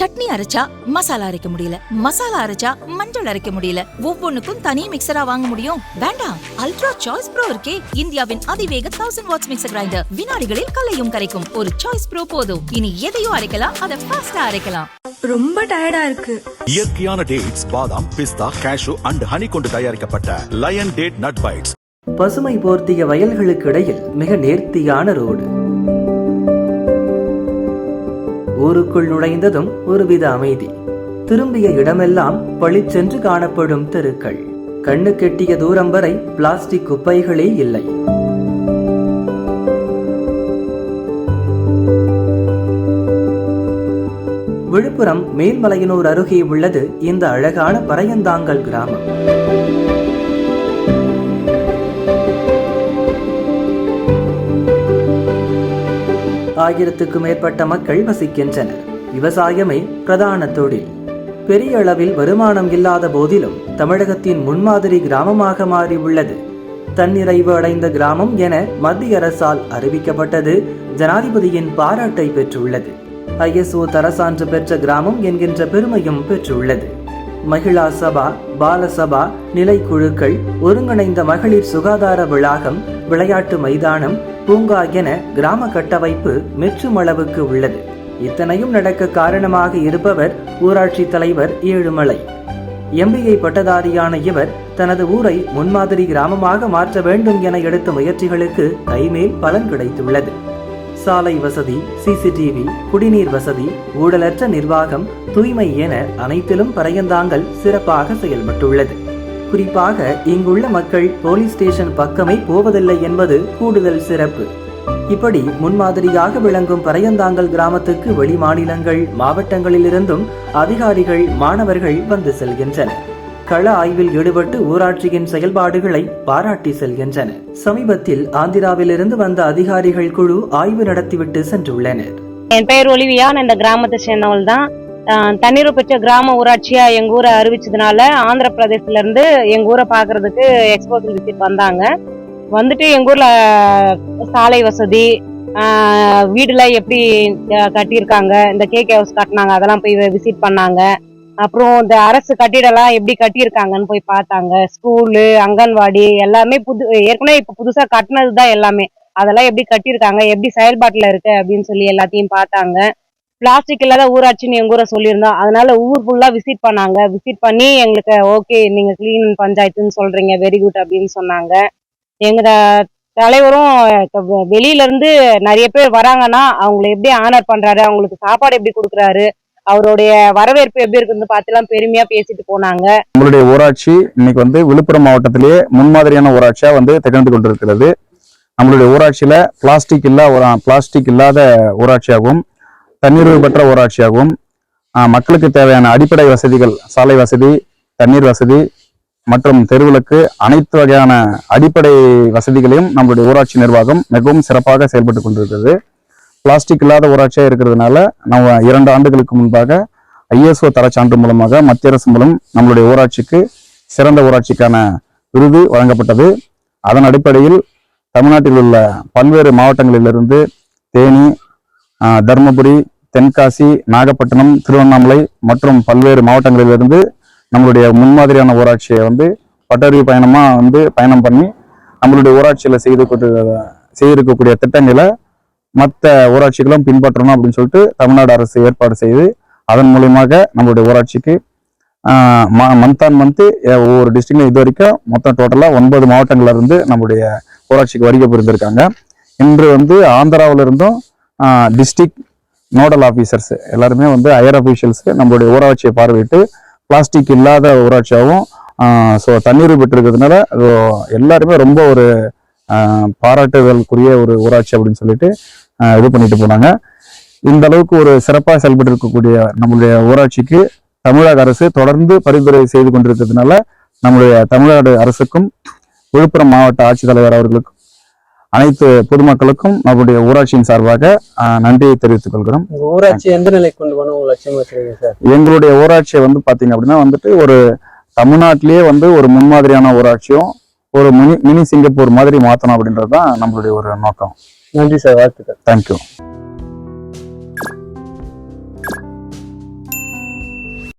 சட்னி அரைச்சா மசாலா அரைக்க முடியல. மசாலா அரைச்சா மஞ்சள் அரைக்க முடியல. ஒவ்வொன்னுக்கும் தனி மிக்சரா வாங்க முடியும். வேண்டாம். அல்ட்ரா சாய்ஸ் ப்ரோ இருக்கே. இந்தியாவின் அதிவேக தௌசண்ட் வாட்ஸ் மிக்சர் கிரைண்டர் வினாடிகளில் கலையும் கரைக்கும். ஒரு சாய்ஸ் ப்ரோ போதும். இனி எதையும் அரைக்கலாம். அதை ஃபாஸ்டா அரைக்கலாம். ரொம்ப டயர்டா இருக்கு. இயற்கையான டேட்ஸ் பாதாம் பிஸ்தா கேஷு அண்ட் ஹனி கொண்டு தயாரிக்கப்பட்ட லயன் டேட் நட் பைட்ஸ் பசுமை போர்த்திய வயல்களுக்கு இடையில் மிக நேர்த்தியான ரோடு ஊருக்குள் நுழைந்ததும் ஒருவித அமைதி. திரும்பிய இடமெல்லாம் பளிச்சென்று காணப்படும் தெருக்கள். கண்ணு கெட்டிய தூரம் வரை பிளாஸ்டிக் குப்பைகளே இல்லை. விழுப்புரம் மேல்மலையனூர் அருகே உள்ளது இந்த அழகான பறையந்தாங்கல் கிராமம். ஆயிரத்துக்கும் மேற்பட்ட மக்கள் வசிக்கின்றனர். விவசாயமே பிரதான தொழில். பெரிய அளவில் வருமானம் இல்லாத போதிலும் தமிழகத்தின் முன்மாதிரி கிராமமாக மாறி உள்ளது. தன்னிறைவு அடைந்த கிராமம் என மத்திய அரசால் அறிவிக்கப்பட்டது ஜனாதிபதியின் பாராட்டை பெற்றுள்ளது. ஐஎஸ்ஓ தரசான்று பெற்ற கிராமம் என்கின்ற பெருமையும் பெற்றுள்ளது. மகிழா சபா பாலசபா நிலைக்குழுக்கள் ஒருங்கிணைந்த மகளிர் சுகாதார வளாகம் விளையாட்டு மைதானம் பூங்கா என கிராம கட்டமைப்பு மெச்சும் அளவுக்கு உள்ளது. இத்தனையும் நடக்க காரணமாக இருப்பவர் ஊராட்சி தலைவர் ஏழுமலை. எம்பிஏ பட்டதாரியான இவர் தனது ஊரை முன்மாதிரி கிராமமாக மாற்ற வேண்டும் என எடுத்த முயற்சிகளுக்கு கைமேல் பலன் கிடைத்துள்ளது. சாலை வசதி சிசிடிவி குடிநீர் வசதி ஊழலற்ற நிர்வாகம் தூய்மை என அனைத்திலும் பறையந்தாங்கல் சிறப்பாக செயல்பட்டுள்ளது. குறிப்பாக இங்குள்ள மக்கள் போலீஸ் ஸ்டேஷன் பக்கமே போவதில்லை என்பது கூடுதல் சிறப்பு. இப்படி முன்மாதிரியாக விளங்கும் பறையந்தாங்கல் கிராமத்துக்கு வெளி மாநிலங்கள் மாவட்டங்களிலிருந்தும் அதிகாரிகள் மாணவர்கள் வந்து செல்கின்றனர். கள ஆய்வில் ஈடுபட்டு ஊராட்சியின் செயல்பாடுகளை பாராட்டி செல்கின்றனர் சமீபத்தில் ஆந்திராவிலிருந்து வந்த அதிகாரிகள் குழு ஆய்வு நடத்திவிட்டு சென்றுள்ளனர். என் பெயர் ஒலிவியா நான் இந்த கிராமத்தை சேர்ந்தவள் தான் ஆஹ் தண்ணீர் பெற்ற கிராம ஊராட்சியா எங்க ஊரை அறிவிச்சதுனால ஆந்திர பிரதேசத்துல இருந்து எங்க ஊரை பாக்குறதுக்கு எக்ஸ்போசல் விசிட் வந்தாங்க. வந்துட்டு எங்க ஊர்ல சாலை வசதி ஆஹ் வீடுலாம் எப்படி கட்டியிருக்காங்க இந்த கேக் ஹவுஸ் கட்டினாங்க அதெல்லாம் போய் விசிட் பண்ணாங்க. அப்புறம் இந்த அரசு கட்டிடம்லாம் எப்படி கட்டியிருக்காங்கன்னு போய் பார்த்தாங்க. ஸ்கூலு அங்கன்வாடி எல்லாமே புது ஏற்கனவே இப்ப புதுசா கட்டினது தான் எல்லாமே. அதெல்லாம் எப்படி கட்டியிருக்காங்க எப்படி செயல்பாட்டுல இருக்கு அப்படின்னு சொல்லி எல்லாத்தையும் பார்த்தாங்க. பிளாஸ்டிக் இல்லாத ஊராட்சின்னு எங்க ஊரை சொல்லியிருந்தோம். அதனால ஊர் ஃபுல்லா விசிட் பண்ணாங்க. விசிட் பண்ணி எங்களுக்கு ஓகே நீங்க கிளீன் பஞ்சாயத்துன்னு சொல்றீங்க வெரி குட் அப்படின்னு சொன்னாங்க. எங்க தலைவரும் இப்ப வெளியில இருந்து நிறைய பேர் வராங்கன்னா அவங்களை எப்படி ஆனர் பண்றாரு அவங்களுக்கு சாப்பாடு எப்படி கொடுக்குறாரு அவருடைய வரவேற்பு எப்படி இருக்குன்னு பார்த்துலாம் பெருமையா பேசிட்டு போனாங்க. நம்மளுடைய ஊராட்சி இன்னைக்கு வந்து விழுப்புரம் மாவட்டத்திலேயே முன்மாதிரியான ஊராட்சியா வந்து திகழ்ந்து கொண்டிருக்கிறது. நம்மளுடைய ஊராட்சியில பிளாஸ்டிக் இல்லா பிளாஸ்டிக் இல்லாத ஊராட்சியாகவும் தண்ணீர் பெற்ற ஊராட்சியாகவும் மக்களுக்கு தேவையான அடிப்படை வசதிகள் சாலை வசதி தண்ணீர் வசதி மற்றும் தெருவிளக்கு அனைத்து வகையான அடிப்படை வசதிகளையும் நம்மளுடைய ஊராட்சி நிர்வாகம் மிகவும் சிறப்பாக செயல்பட்டு கொண்டிருக்கிறது. பிளாஸ்டிக் இல்லாத ஊராட்சியாக இருக்கிறதுனால நம்ம இரண்டு ஆண்டுகளுக்கு முன்பாக ஐஎஸ்ஓ தரச்சான்று மூலமாக மத்திய அரசு மூலம் நம்மளுடைய ஊராட்சிக்கு சிறந்த ஊராட்சிக்கான விருது வழங்கப்பட்டது. அதன் அடிப்படையில் தமிழ்நாட்டில் உள்ள பல்வேறு மாவட்டங்களிலிருந்து தேனி தருமபுரி தென்காசி நாகப்பட்டினம் திருவண்ணாமலை மற்றும் பல்வேறு மாவட்டங்களிலிருந்து நம்மளுடைய முன்மாதிரியான ஊராட்சியை வந்து பட்டறிவு பயணமாக வந்து பயணம் பண்ணி நம்மளுடைய ஊராட்சியில் செய்து கொண்டு செய்திருக்கக்கூடிய திட்டங்களை மற்ற ஊராட்சிகளும் பின்பற்றணும் அப்படின்னு சொல்லிட்டு தமிழ்நாடு அரசு ஏற்பாடு செய்து அதன் மூலியமாக நம்மளுடைய ஊராட்சிக்கு மந்த் ஆன் மந்த் ஒவ்வொரு டிஸ்ட்ரிக்ட்லையும் இது வரைக்கும் மொத்தம் டோட்டலாக ஒன்பது மாவட்டங்கள்ல இருந்து நம்முடைய ஊராட்சிக்கு வருகை புரிந்திருக்காங்க. இன்று வந்து ஆந்திராவில் இருந்தும் டிஸ்ட்ரிக்ட் நோடல் ஆஃபீஸர்ஸ் எல்லாருமே வந்து ஹையர் அஃபீஷியல்ஸ் நம்மளுடைய ஊராட்சியை பார்வையிட்டு பிளாஸ்டிக் இல்லாத ஊராட்சியாகவும் ஸோ தண்ணீர் பெற்றிருக்கிறதுனால எல்லாருமே ரொம்ப ஒரு பாராட்டுதலுக்குரிய ஒரு ஊராட்சி அப்படின்னு சொல்லிட்டு இது பண்ணிட்டு போனாங்க. இந்த அளவுக்கு ஒரு சிறப்பாக செயல்பட்டு இருக்கக்கூடிய நம்மளுடைய ஊராட்சிக்கு தமிழக அரசு தொடர்ந்து பரிந்துரை செய்து கொண்டிருக்கிறதுனால நம்முடைய தமிழ்நாடு அரசுக்கும் விழுப்புரம் மாவட்ட ஆட்சித்தலைவர் அவர்களுக்கும் அனைத்து பொதுமக்களுக்கும் நம்முடைய ஊராட்சியின் சார்பாக நன்றியை தெரிவித்துக் கொள்கிறோம். ஊராட்சி எந்த நிலைக்கு கொண்டு லட்சியம் வச்சிருக்கீங்க சார்? எங்களுடைய ஊராட்சியை வந்து பாத்தீங்க அப்படின்னா வந்துட்டு ஒரு தமிழ்நாட்டிலேயே வந்து ஒரு முன்மாதிரியான ஊராட்சியும் ஒரு மினி மினி சிங்கப்பூர் மாதிரி மாத்தணும் அப்படின்றது தான் நம்மளுடைய ஒரு நோக்கம். நன்றி சார் வாழ்த்துக்கள். தேங்க்யூ